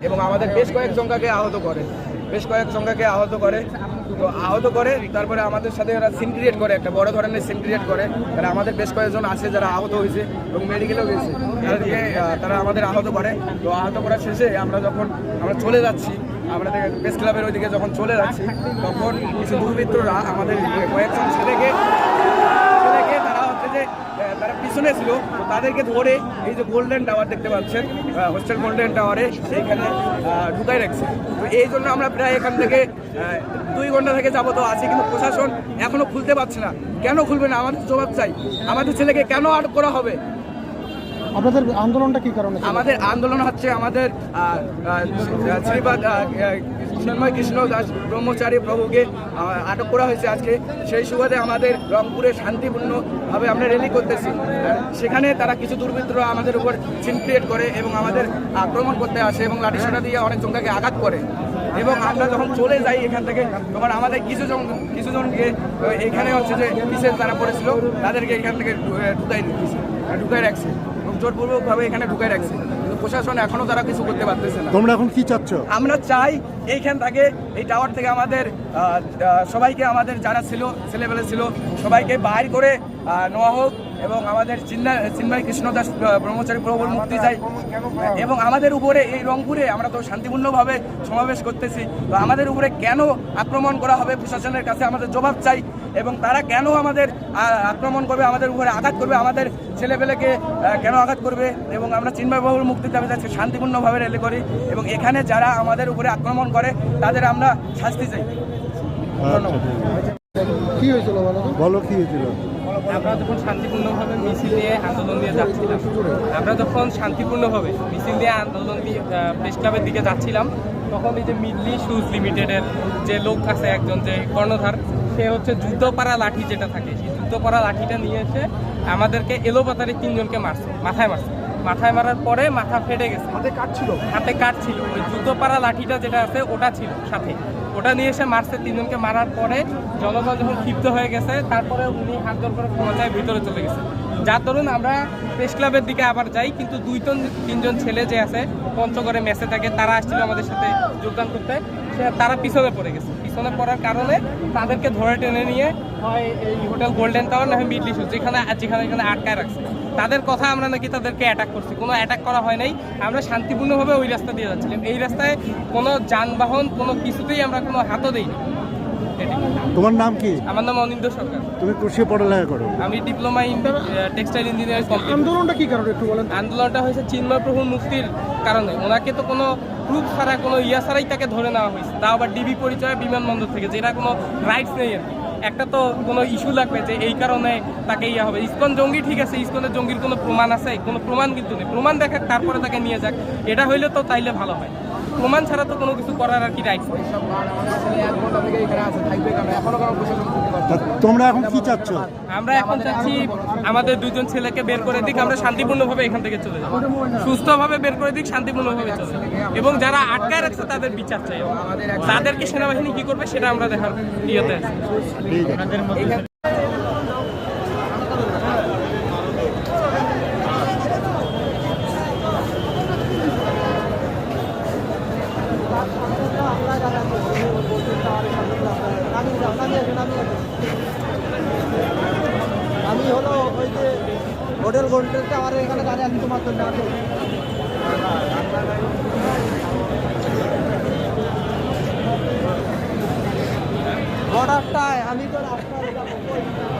এবং আমাদের বেশ কয়েক জনকে আহত করে, বেশ কয়েক জনকে আহত করে। তো আহত করে, তারপরে আমাদের সাথে ওরা সিন ক্রিয়েট করে, একটা বড় ধরনের সিন ক্রিয়েট করে। তারা আমাদের বেশ কয়েকজন আছে যারা আহত হয়েছে এবং মেডিকেলেও গেছে তাদেরকে তারা আমাদের আহত করে। তো আহত করার শেষে আমরা যখন আমরা চলে যাচ্ছি, আমরা প্রেস ক্লাবের ওইদিকে যখন চলে যাচ্ছি, তখন কিছু দুর্বৃত্তরা আমাদের কয়েকজন ছেলেকে তারা ছিল তাদেরকে ধরে এই যে গোল্ডেন টাওয়ার দেখতে পাচ্ছেন হোস্টেল গোল্ডেন টাওয়ারে সেইখানে ঢুকাই রাখছে। তো এই জন্য আমরা প্রায় এখান থেকে দুই ঘণ্টা থেকে যাব তো আছি কিন্তু প্রশাসন এখনও খুলতে পারছে না। কেন খুলবে না? আমাদের জবাব চাই। আমাদের ছেলেকে কেন আটক করা হবে? আপনাদের আন্দোলনটা কি কারণে? আমাদের আন্দোলন হচ্ছে আমাদের আহ, চিন্ময় কৃষ্ণ দাস ব্রহ্মচারী প্রভুকে আটক করা হয়েছে আজকে। সেই সুবাদে আমাদের রংপুরে শান্তিপূর্ণভাবে আমরা র্যালি করতেছি। সেখানে তারা কিছু দুর্বৃত্তরা আমাদের উপর সিনক্রিয়েট করে এবং আমাদের আক্রমণ করতে আসে এবং লাঠিসাটা দিয়ে অনেক জনকে আঘাত করে। এবং আমরা যখন চলে যাই এখান থেকে তখন আমাদের কিছু জন কিছু জনকে আহ, এখানে হচ্ছে যে পিসের তারা পড়েছিল তাদেরকে এখান থেকে ঢুকাই দিচ্ছে ঢুকাই রাখছে। এবং জোরপূর্বকভাবে এখানে ঢুকাই রাখছে। প্রশাসন এখনও তারা কিছু করতে পারতেছে না। তোমরা এখন কি চাচ্ছ? আমরা চাই এইখান থেকে এই টাওয়ার থেকে আমাদের সবাইকে আমাদের যারা ছিল ছেলেবেলে ছিল সবাইকে বাইর করে নেওয়া হোক। এবং আমাদের চিন্ময় চিন্ময় কৃষ্ণদাস ব্রহ্মচারী প্রভুর মুক্তি চাই। এবং আমাদের উপরে এই রংপুরে আমরা তো শান্তিপূর্ণভাবে সমাবেশ করতেছি। তো আমাদের উপরে কেন আক্রমণ করা হবে প্রশাসনের কাছে আমাদের জবাব চাই। এবং তারা কেন আমাদের আক্রমণ করবে আমাদের উপরে আঘাত করবে আমাদের ছেলেপেলেকে কেন আঘাত করবে? এবং আমরা চিন্ময় বাবুর মুক্তির দাবি যাচ্ছি শান্তিপূর্ণভাবে র্যালি করি। এবং এখানে যারা আমাদের উপরে আক্রমণ করে তাদের আমরা শাস্তি চাই। ধন্যবাদ কি হয়েছিল? বলো কি হয়েছিল? আমরা যখন শান্তিপূর্ণভাবে মিছিল নিয়ে আন্দোলন দিয়ে যাচ্ছিলাম আমরা যখন শান্তিপূর্ণভাবে মিছিল দিয়ে আন্দোলন দিয়ে প্রেস ক্লাবের দিকে যাচ্ছিলাম তখন এই যে মিডলি শুজ লিমিটেডের যে লোক আছে একজন যে কর্ণধার সে হচ্ছে জুতো পাড়া লাঠি যেটা থাকে সেই জুতো পাড়া লাঠিটা নিয়ে এসে আমাদেরকে এলোপাতারি তিনজনকে মারছে মাথায় মারছে। মাথায় মারার পরে মাথা ফেটে গেছে। হাতে কাট ছিল? হাতে কাটছিল ওই জুতো পাড়া লাঠিটা যেটা আছে ওটা ছিল সাথে। ওটা নিয়ে এসে মারছে, তিনজনকে মারার পরে জনগণ যখন ক্ষিপ্ত হয়ে গেছে, তারপরে উনি হাত জোর করে ক্ষমা চায় ভিতরে চলে গেছে। যার দরুন আমরা প্রেস ক্লাবের দিকে আবার যাই, কিন্তু দুইজন, তিনজন ছেলে যে আছে, পঞ্চগড়ে মেসে থাকে, তারা আসছিল আমাদের সাথে যোগদান করতে। তারা পিছনে পড়ে গেছে। পিছনে পড়ার কারণে তাদেরকে ধরে টেনে নিয়ে হয় এই হোটেল গোল্ডেন টাওয়ার না হয় মিডলি ইস্যু, যেখানে যেখানে এখানে আটকায় রাখছে। তাদের কথা আমরা নাকি তাদেরকে অ্যাটাক করছি। কোনো অ্যাটাক করা হয় নাই। আমরা শান্তিপূর্ণভাবে ওই রাস্তা দিয়ে যাচ্ছিলাম। এই রাস্তায় কোনো যানবাহন, কোনো কিছুতেই আমরা কোনো হাতও দিইনি। তোমার নাম কি? আমার নাম অনিন্দ সরকার। তুমি কোর্সে পড়ালেখা করো। আমি ডিপ্লোমা ইন টেক্সটাইল ইঞ্জিনিয়ারিং আন্দোলনটা কি কারণে একটু বলেন আন্দোলনটা হয়েছে চিন্ময় প্রভুর মুক্তির কারণে। ওনাকে তো কোনো প্রুফ ছাড়া কোনো ইয়া ছাড়াই তাকে ধরে নেওয়া হয়েছে। তাও আবার ডিবি পরিচয় বিমানবন্দর থেকে যেটা কোনো রাইটস নেই আর কি। একটা তো কোনো ইস্যু লাগবে যে এই কারণে তাকে ইয়া হবে। ইস্কন জঙ্গি ঠিক আছে ইস্কনের জঙ্গির কোনো প্রমাণ আছে? কোনো প্রমাণ কিন্তু নেই। প্রমাণ দেখাক তারপরে তাকে নিয়ে যাক। এটা হইলে তো তাইলে ভালো হয়। প্রমাণ ছাড়া তো কোনো কিছু করার আর কি রাইটস তোমরা এখন কি চাচ্ছ? আমরা এখন চাচ্ছি আমাদের দুইজন ছেলেকে বের করে দিক আমরা শান্তিপূর্ণভাবে এখান থেকে চলে যাব। সুস্থভাবে বের করে দিক শান্তিপূর্ণভাবে চলে যাব। এবং যারা আটকায় রাখছে তাদের বিচার চাই। তাদেরকে সেনাবাহিনী কি করবে সেটা আমরা দেখার ইয়েতে আমি হলো ওই যে হোটেল গোল্ডেলটা আমার এখানে গাড়ি আনি তোমার জন্য আছে। অর্ডারটায় আমি তো রাস্তায়